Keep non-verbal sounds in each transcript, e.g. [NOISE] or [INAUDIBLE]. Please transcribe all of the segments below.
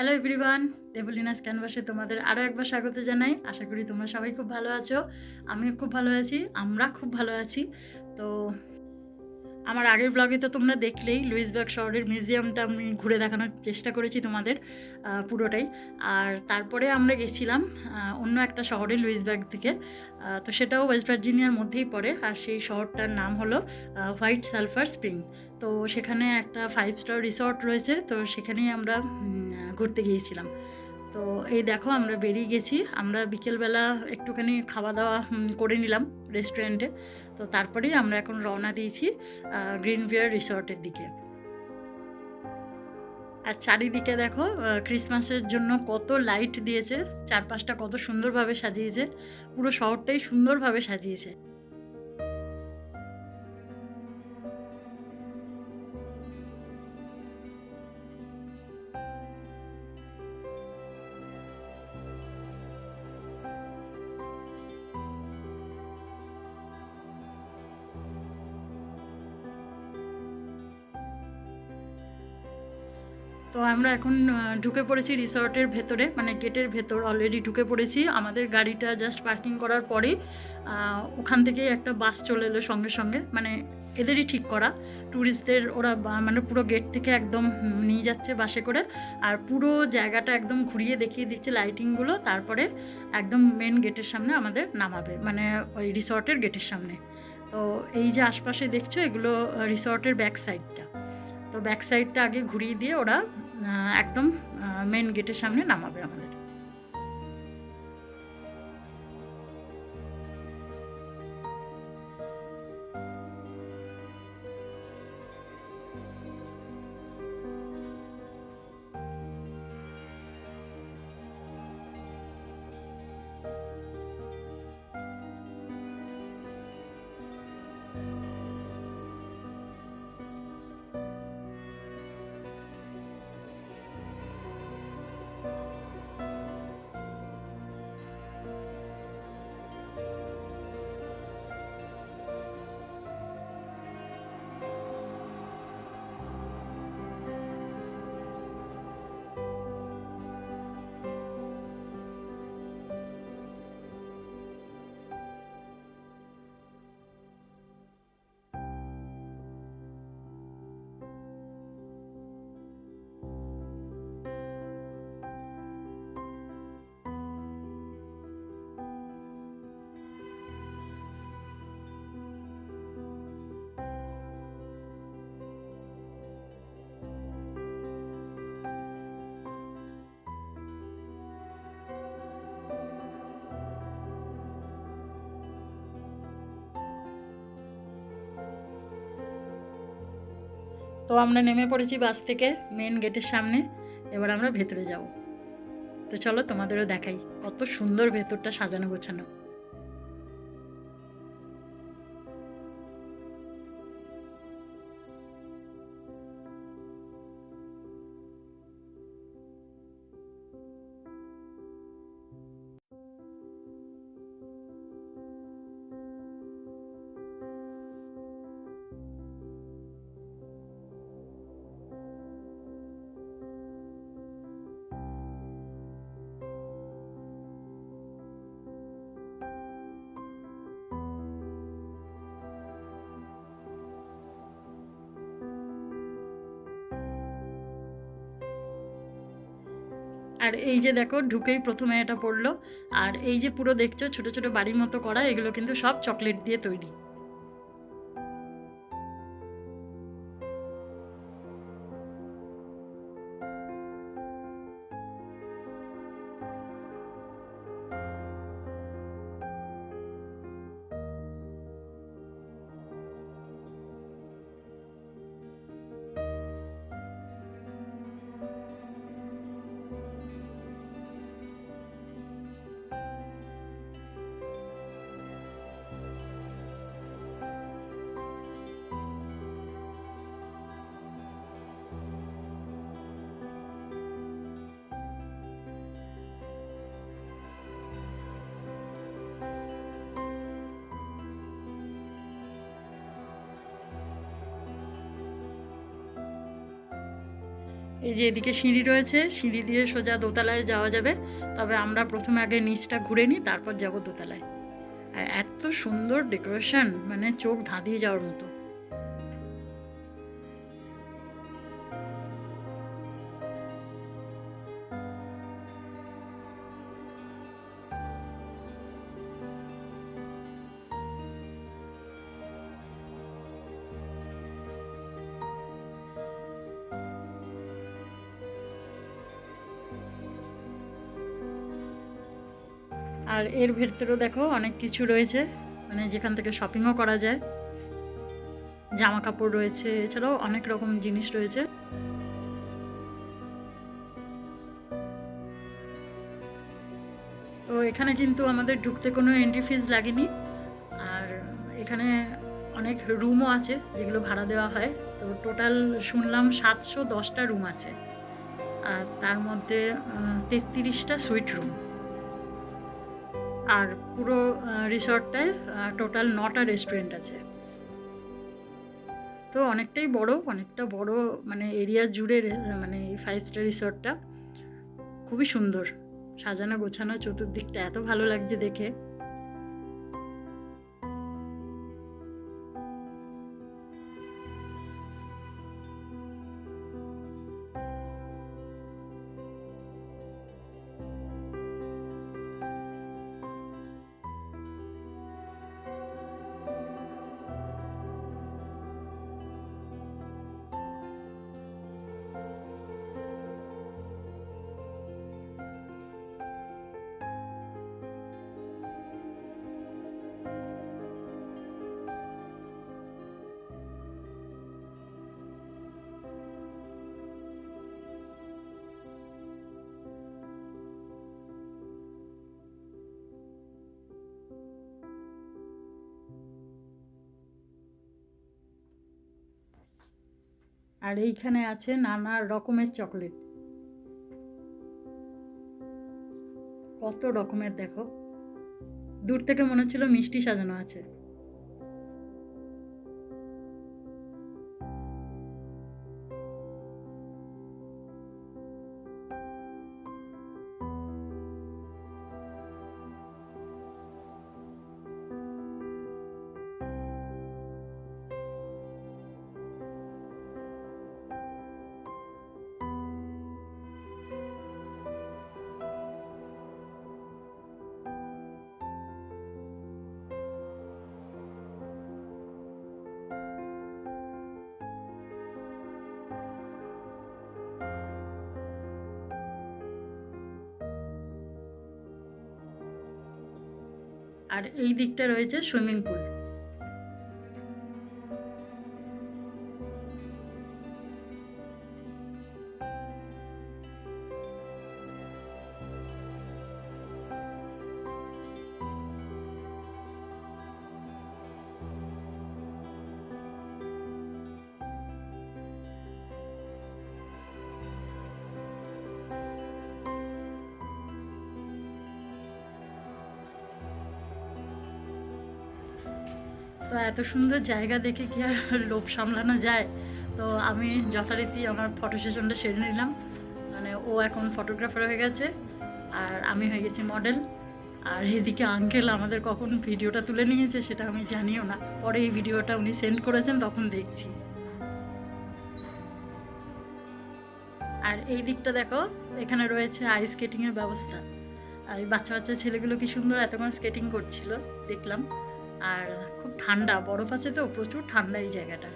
Hello everyone দেবলিনাস ক্যানভাসে তোমাদের আরও একবার স্বাগত জানাই। আশা করি তোমরা সবাই খুব ভালো আছো। আমিও খুব ভালো আছি, আমরা খুব ভালো আছি। তো আমার আগের ব্লগে তো তোমরা দেখলেই লুইসবার্গ শহরের মিউজিয়ামটা আমি ঘুরে দেখানোর চেষ্টা করেছি তোমাদের পুরোটাই। আর তারপরে আমরা গেছিলাম অন্য একটা শহরে লুইসবার্গ থেকে তো সেটাও ওয়েস্ট ভার্জিনিয়ার মধ্যেই পড়ে। আর সেই শহরটার নাম হলো হোয়াইট সালফার স্প্রিং। তো সেখানে একটা ফাইভ স্টার রিসর্ট রয়েছে, তো সেখানেই আমরা ঘুরতে গিয়েছিলাম। তো এই দেখো আমরা বেরিয়ে গেছি। আমরা বিকেলবেলা একটুখানি খাওয়া দাওয়া করে নিলাম রেস্টুরেন্টে তো তারপরেই আমরা এখন রওনা দিয়েছি গ্রিন বিয়ার রিসর্টের দিকে। আর চারিদিকে দেখো ক্রিসমাসের জন্য কত লাইট দিয়েছে, চারপাশটা কত সুন্দরভাবে সাজিয়েছে, পুরো শহরটাই সুন্দরভাবে সাজিয়েছে। তো আমরা এখন ঢুকে পড়েছি রিসর্টের ভেতরে মানে গেটের ভেতর অলরেডি ঢুকে পড়েছি। আমাদের গাড়িটা জাস্ট পার্কিং করার পরেই ওখান থেকেই একটা বাস চলে এলো সঙ্গে সঙ্গে। মানে এদেরই ঠিক করা। ট্যুরিস্টদের ওরা মানে পুরো গেট থেকে একদম নিয়ে যাচ্ছে বাসে করে। আর পুরো জায়গাটা একদম ঘুরিয়ে দেখিয়ে দিচ্ছে লাইটিংগুলো তারপরে একদম মেন গেটের সামনে আমাদের নামাবে মানে ওই রিসর্টের গেটের সামনে। তো এই যে আশপাশে দেখছ, এগুলো রিসর্টের ব্যাক সাইডটা তো ব্যাক সাইডটা আগে ঘুরিয়ে দিয়ে ওরা একদম মেন গেটের সামনে নামাবে আমাদের। তো আমরা নেমে পড়েছি বাস থেকে মেন গেটের সামনে। এবার আমরা ভেতরে যাব। তো চলো তোমাদেরও দেখাই কত সুন্দর ভেতরটা সাজানো গোছানো। আর এই যে দেখো, ঢুকেই প্রথমে এটা পড়ল। আর এই যে পুরো দেখছ, ছোট ছোট বাড়ির মতো করা, এগুলো কিন্তু সব চকলেট দিয়ে তৈরি। এই যে এদিকে সিঁড়ি রয়েছে, সিঁড়ি দিয়ে সোজা দোতলায় যাওয়া যাবে। তবে আমরা প্রথমে আগে নিচটা ঘুরে নিই, তারপর যাব দোতলায়। আর এত সুন্দর ডেকোরেশন মানে চোখ ধাঁধিয়ে যাওয়ার মতো। আর এর ভেতরেও দেখো অনেক কিছু রয়েছে। মানে যেখান থেকে শপিংও করা যায়। জামা কাপড় রয়েছে, এছাড়াও অনেক রকম জিনিস রয়েছে। তো এখানে কিন্তু আমাদের ঢুকতে কোনো এন্ট্রি ফিজ লাগেনি। আর এখানে অনেক রুমও আছে, যেগুলো ভাড়া দেওয়া হয়। তো টোটাল শুনলাম সাতশো দশটা রুম আছে। আর তার মধ্যে তেত্রিশটা সুইট রুম আর পুরো রিসর্টটায় টোটাল নটা রেস্টুরেন্ট আছে। তো অনেকটাই বড়, অনেকটা বড় মানে এরিয়া জুড়ে মানে এই ফাইভ স্টার রিসর্টটা খুবই সুন্দর। সাজানো গোছানো চতুর্দিকটা এত ভালো লাগছে দেখে। আর এইখানে আছে নানা রকমের চকলেট। কত রকমের দেখো। দূর থেকে মনে হচ্ছিল মিষ্টি সাজানো আছে। আর এই দিকটা রয়েছে সুইমিং পুল। তো এত সুন্দর জায়গা দেখে কি আর [LAUGHS] লোভ সামলানো যায়? তো আমি যথারীতি আমার ফটো সেশনটা সেরে নিলাম। মানে ও এখন ফটোগ্রাফার হয়ে গেছে, আর আমি হয়ে গেছি মডেল আর এদিকে আঙ্কেল আমাদের কখন ভিডিওটা তুলে নিয়েছে সেটা আমি জানিও না। পরে এই ভিডিওটা উনি সেন্ড করেছেন, তখন দেখছি। আর এই দিকটা দেখো, এখানে রয়েছে আইস স্কেটিংয়ের ব্যবস্থা। আর এই বাচ্চা বাচ্চা ছেলেগুলো কি সুন্দর এতক্ষণ স্কেটিং করছিল, দেখলাম। আর খুব ঠান্ডা বরফ আছে তো প্রচুর ঠান্ডা এই জায়গাটা।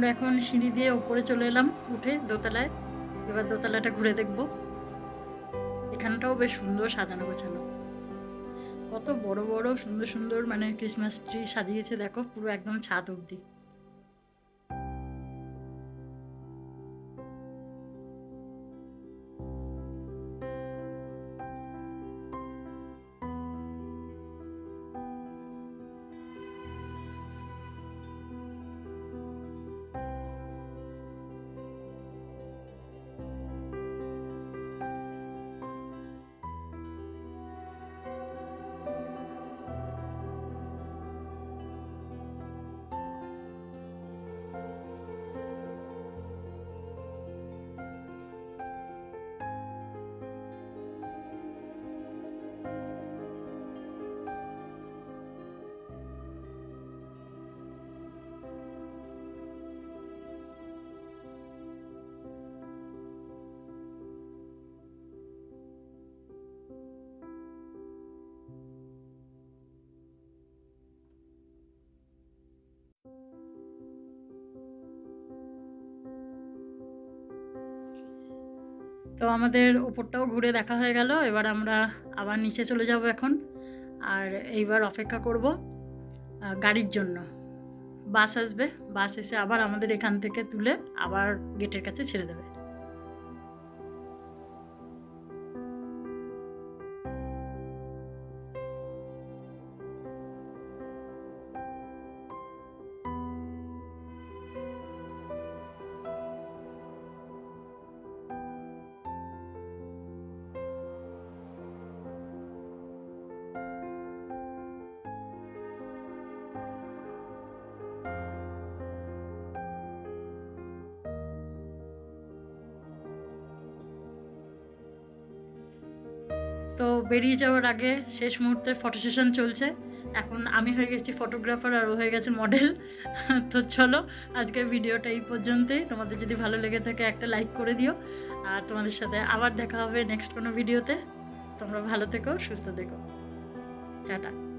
আমরা এখন সিঁড়ি দিয়ে উপরে চলে এলাম, উঠে দোতলায়। এবার দোতলাটা ঘুরে দেখব। এখানটাও বেশ সুন্দর সাজানো গোছানো। কত বড় বড় সুন্দর সুন্দর মানে ক্রিসমাস ট্রি সাজিয়েছে দেখো, পুরো একদম ছাদ অবধি। তো আমাদের ওপরটাও ঘুরে দেখা হয়ে গেল। এবার আমরা আবার নিচে চলে যাব এখন। আর এইবার অপেক্ষা করব গাড়ির জন্য। বাস আসবে, বাস এসে আবার আমাদের এখান থেকে তুলে আবার গেটের কাছে ছেড়ে দেবে। তো বেরিয়ে যাওয়ার আগে শেষ মুহূর্তের ফটো সেশন চলছে। এখন আমি হয়ে গেছি ফটোগ্রাফার আর ও হয়ে গেছে মডেল তো চলো, আজকের ভিডিওটা এই পর্যন্তই। তোমাদের যদি ভালো লেগে থাকে একটা লাইক করে দিও। আর তোমাদের সাথে আবার দেখা হবে নেক্সট কোনো ভিডিওতে তোমরা ভালো থেকো, সুস্থ থেকো। টাটা।